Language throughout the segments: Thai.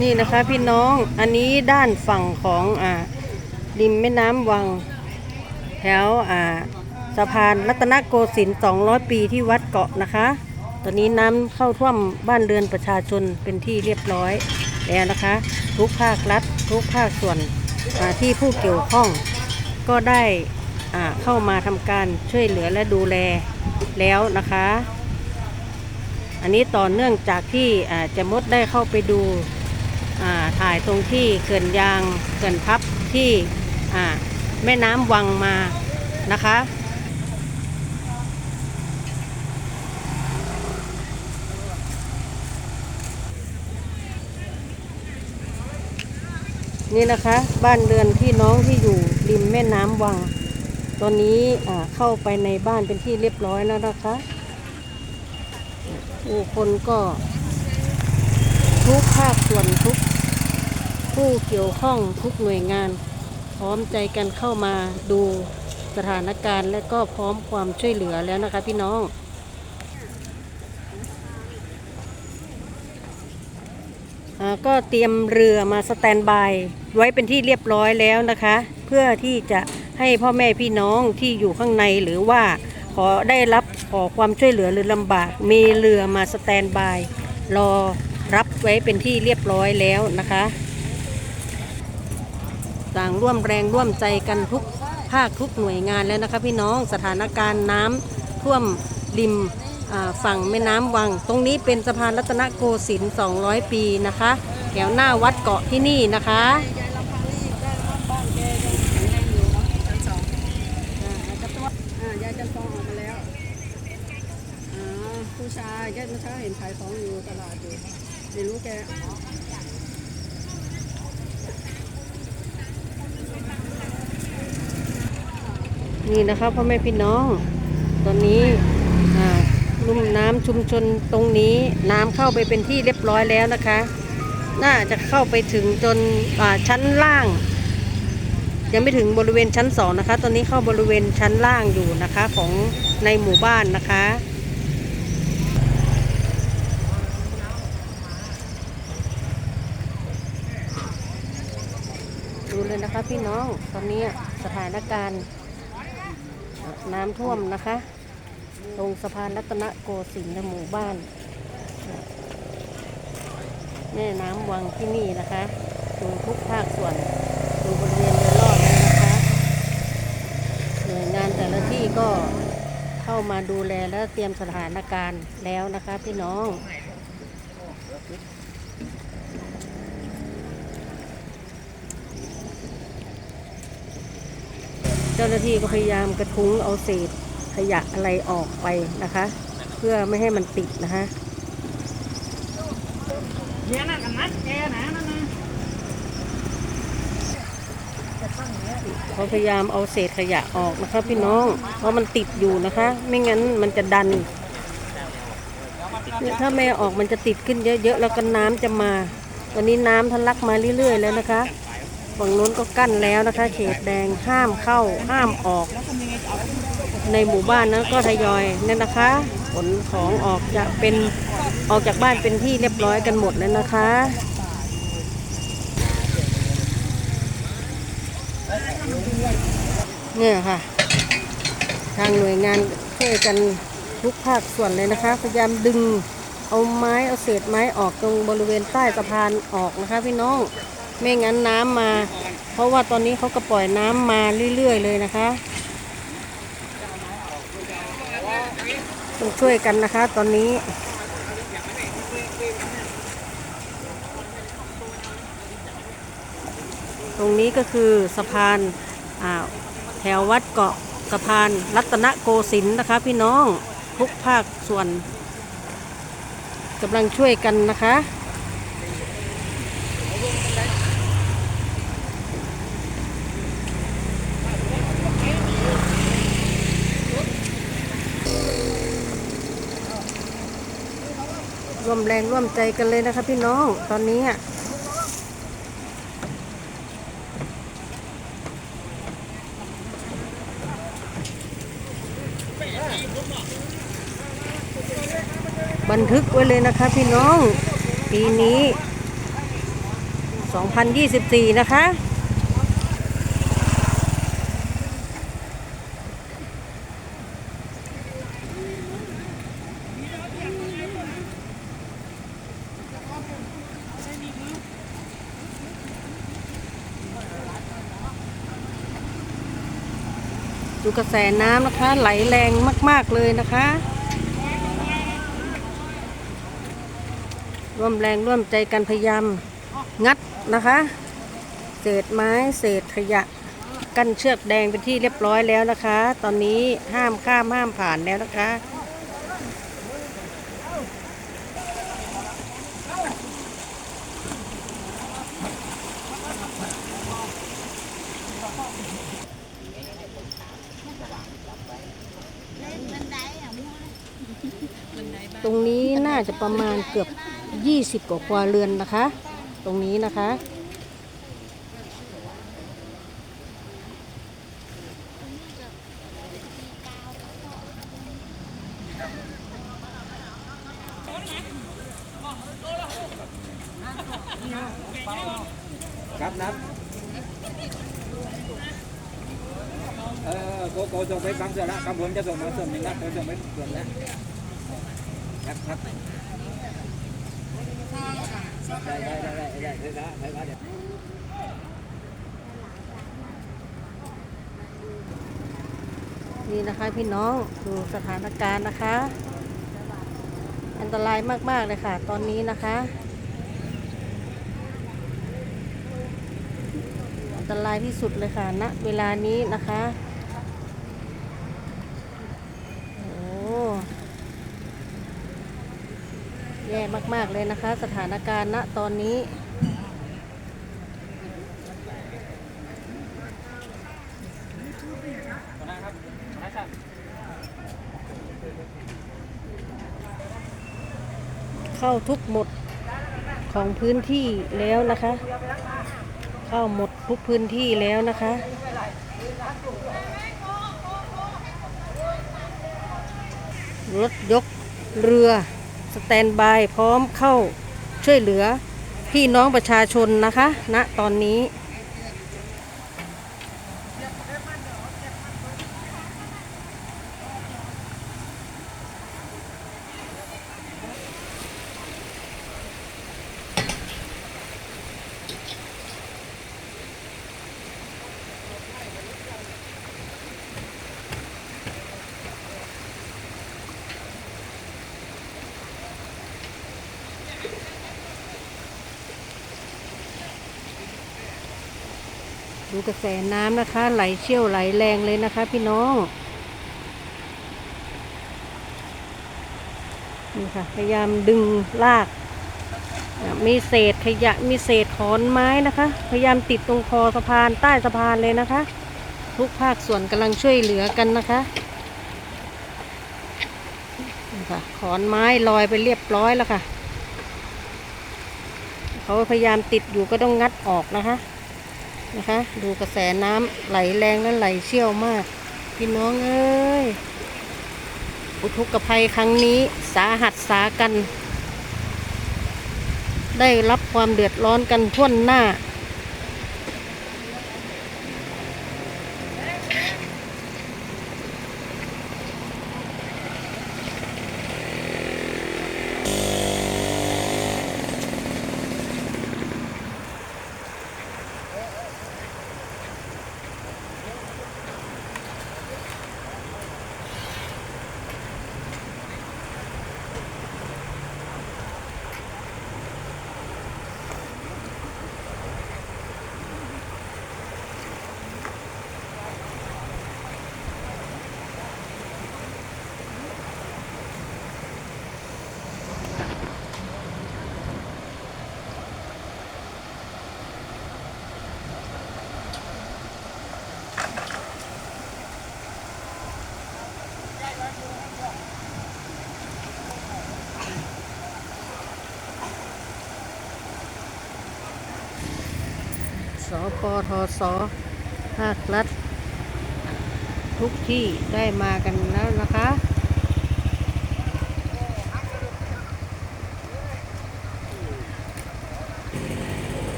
นี่นะคะพี่น้องอันนี้ด้านฝั่งของอ่าริมแม่น้ำวัง แถวอ่าสะพานรัตนโกสินทร์200 ปีที่วัดเกาะนะคะ ตอนนี้น้ำเข้าท่วมบ้านเรือนประชาชนเป็นที่เรียบร้อยแล้วนะคะ ทุกภาครัฐ ทุกภาคส่วนที่ผู้เกี่ยวข้อง ก็ได้เข้ามาทำการช่วยเหลือและดูแลแล้วนะคะ อันนี้ต่อเนื่องจากที่เจะมดได้เข้าไปดู ถ่ายตรงที่เขื่อนยางเขื่อนพับที่แม่น้ำวังมานะคะนี่นะคะบ้านเรือนพี่น้องที่อยู่ริมแม่น้ำวัง ตอนนี้เข้าไปในบ้านเป็นที่เรียบร้อยแล้วนะคะผู้คนก็ทุกภาคส่วนทุก ผู้เกี่ยวข้องทุกหน่วยงาน พร้อมใจกันเข้ามาดูสถานการณ์ และก็พร้อมความช่วยเหลือแล้วนะคะพี่น้องอก็เตรียมเรือมาสแตนบายไว้เป็นที่เรียบร้อยแล้วนะคะ เพื่อที่จะให้พ่อแม่พี่น้องที่อยู่ข้างในหรือว่าขอได้รับขอความช่วยเหลือหรือลำบาก มีเรือมาสแตนบายรอรับไว้เป็นที่เรียบร้อยแล้วนะคะ ต่างร่วมแรงร่วมใจกันทุกภาคทุกหน่วยงานแล้วนะคะพี่น้องสถานการณ์น้ำท่วมริมฝั่งแม่น้ำวัง ตรงนี้เป็นสะพานรัตนโกสินทร์200 ปีนะคะแถวหน้าวัดเกาะที่นี่นะคะผู้ชายยายเมื่อเช้าเห็นขายของอยู่ตลาดอยู่ไม่รู้แก นี่นะคะพ่อแม่พี่น้อง ตอนนี้ลุ่มน้ำชุมชนตรงนี้น้ำเข้าไปเป็นที่เรียบร้อยแล้วนะคะ น่าจะเข้าไปถึงจนชั้นล่าง ยังไม่ถึงบริเวณชั้นสองนะคะ ตอนนี้เข้าบริเวณชั้นล่างอยู่นะคะของในหมู่บ้านนะคะดูเลยนะคะพี่น้องตอนนี้สถานการณ์ น้ำท่วมนะคะตรงสะพานรัตนโกสินทร์หมู่บ้าน แม่น้ำวังที่นี่นะคะดูทุกภาคส่วนดูบริเวณโดยรอบเลยนะคะหน่วยงานแต่ละที่ก็เข้ามาดูแลและเตรียมสถานการณ์แล้วนะคะพี่น้อง จ้าหน้าที่ก็พยายามกระทุ้งเอาเศษขยะอะไรออกไปนะคะ เพื่อไม่ให้มันติดนะคะเนี่ยนั่นกันนัดแกนะนั่นนะเขาพยายามเอาเศษขยะออกนะคะ พี่น้อง เพราะมันติดอยู่นะคะ ไม่งั้นมันจะดันถ้าไม่ออกมันจะติดขึ้นเยอะๆแล้วก็น้ำจะมาตอนนี้น้ำทะลักมาเรื่อยๆแล้วนะคะ ฝั่งนู้นก็กั้นแล้วนะคะ เขตแดงห้ามเข้าห้ามออก ในหมู่บ้านนั้นก็ทยอยเนี่ยนะคะขนของออกจะเป็นออกจากบ้านเป็นที่เรียบร้อยกันหมดแล้วนะคะเนี่ยค่ะ ทางหน่วยงานช่วยกันทุกภาคส่วนเลยนะคะ พยายามดึงเอาไม้เอาเศษไม้ออกตรงบริเวณใต้สะพานออกนะคะพี่น้อง ไม่งั้นน้ำมา เพราะว่าตอนนี้เขาก็ปล่อยน้ำมาเรื่อยๆเลยนะคะต้องช่วยกันนะคะ ตอนนี้ตรงนี้ก็คือสะพานอ่าแถววัดเกาะสะพานรัตนโกสินทร์นะคะ พี่น้องทุกภาคส่วนกำลังช่วยกันนะคะ ร่วมแรงร่วมใจกันเลยนะคะพี่น้องตอนนี้อะบันทึกไว้เลยนะคะพี่น้อง ปีนี้ 2024 นะคะ ดูกระแสน้ำนะคะ ไหลแรงมาก ๆเลยนะคะร่วมแรงร่วมใจกันพยายามงัดนะคะ เศษไม้เศษขยะ กั้นเชือกแดงเป็นที่เรียบร้อยแล้วนะคะ ตอนนี้ห้ามข้ามห้ามผ่านแล้วนะคะ ตรงนี้น่าจะประมาณเกือบ 20 กว่าครัวเรือนนะคะ ตรงนี้นะคะ ครับนับเออโกโก้ส่งไปบางเส่วนละข้างบนจะส่งมาส่วนหนึ่งนะโกส่งไปส่วนแล้ว ครับครับได้ได้ได้ได้ได้ได้ได้ได้ได้นี่นะคะพี่น้องดูสถานการณ์นะคะ อันตรายมากๆเลยค่ะ ตอนนี้นะคะอันตรายที่สุดเลยค่ะณเวลานี้นะคะ โอ้ แย่มาก ๆ เลยนะคะ สถานการณ์ณตอนนี้ เข้าทุกหมดของพื้นที่แล้วนะคะ เข้าหมดทุกพื้นที่แล้วนะคะรถยกเรือ สแตนบายพร้อมเข้าช่วยเหลือพี่น้องประชาชนนะคะณตอนนี้ ดูกระแสน้ำนะคะ ไหลเชี่ยวไหลแรงเลยนะคะ พี่น้องนี่ค่ะพยายามดึงลาก มีเศษขยะมีเศษขอนไม้นะคะ พยายามติดตรงคอสะพานใต้สะพานเลยนะคะ ทุกภาคส่วนกำลังช่วยเหลือกันนะคะนี่ค่ะขอนไม้ลอยไปเรียบร้อยแล้วค่ะ เขาพยายามติดอยู่ก็ต้องงัดออกนะคะ นะคะ ดูกระแสน้ำไหลแรงและไหลเชี่ยวมาก พี่น้องเอ้ยอุทกภัยครั้งนี้สาหัสสากัน ได้รับความเดือดร้อนกันทั่วหน้า ปทศภาครัฐ ทุกที่ได้มากันแล้วนะคะ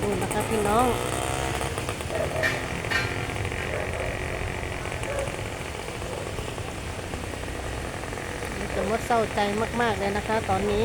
ดูนะคะพี่น้องจะมดเศร้าใจมาก ๆ เลยนะคะ ตอนนี้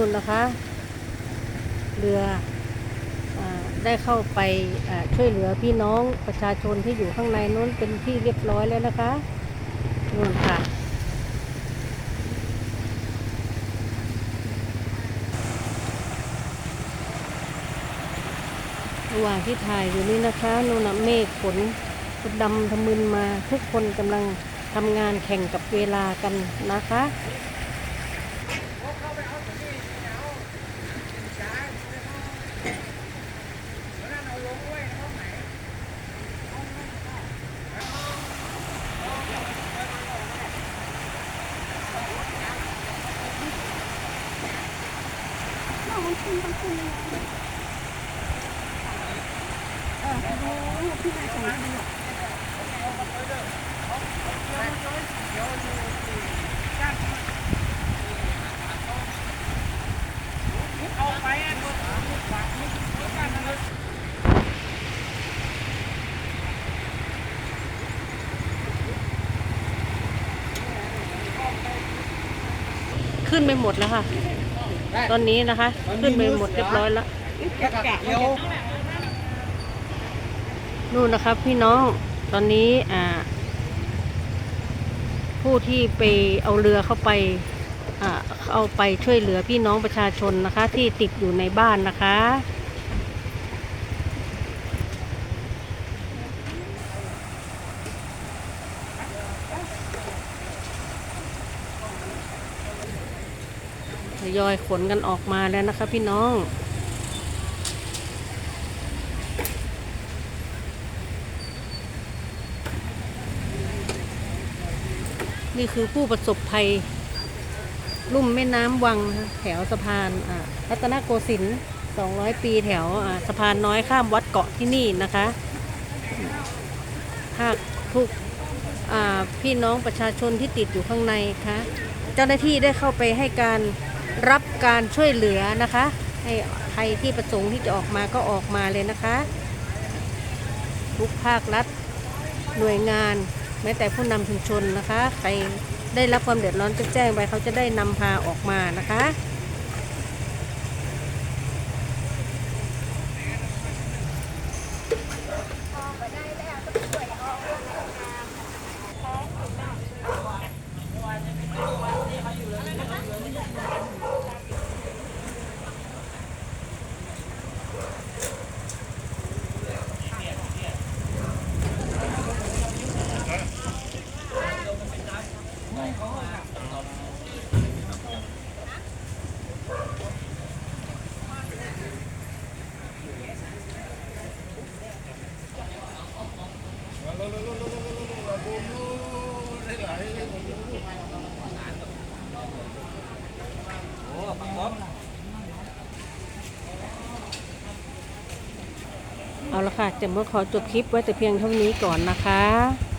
นู่นนะคะ เรืออได้เข้าไปช่วยเหลือพี่น้องประชาชนที่อยู่ข้างในนู้นเป็นที่เรียบร้อยแล้วนะคะนู่นค่ะระหว่างที่ถ่ายอยู่นี่นะคะนู่นเมฆฝนดำทะมึนมาทุกคนกำลังทำงานแข่งกับเวลากันนะคะ ขึ้นไปหมดแล้วค่ะ ตอนนี้นะคะ ขึ้นไปหมดเรียบร้อยแล้วนู่นนะครับพี่น้องตอนนี้อ่า ผู้ที่ไปเอาเรือเข้าไปอ่าเอาไปช่วยเหลือพี่น้องประชาชนนะคะ ที่ติดอยู่ในบ้านนะคะ ทยอยขนกันออกมาแล้วนะคะพี่น้องนี่คือผู้ประสบภัย ลุ่มแม่น้ำวังแถวสะพานอัตนโกสินทร์ 200 ปีแถวสะพานน้อยข้ามวัดเกาะที่นี่นะคะภาคทุกพี่น้องประชาชนที่ติดอยู่ข้างในคะ เจ้าหน้าที่ได้เข้าไปให้การ รับการช่วยเหลือนะคะ ให้ใครที่ประสงค์ที่จะออกมาก็ออกมาเลยนะคะ ทุกภาครัฐหน่วยงาน แม้แต่ผู้นำชุมชนนะคะ ใครได้รับความเดือดร้อนก็แจ้งไปเขาจะได้นำพาออกมานะคะ เอาละค่ะจะมาขอจบคลิปไว้แต่เพียงเท่านี้ก่อนนะคะ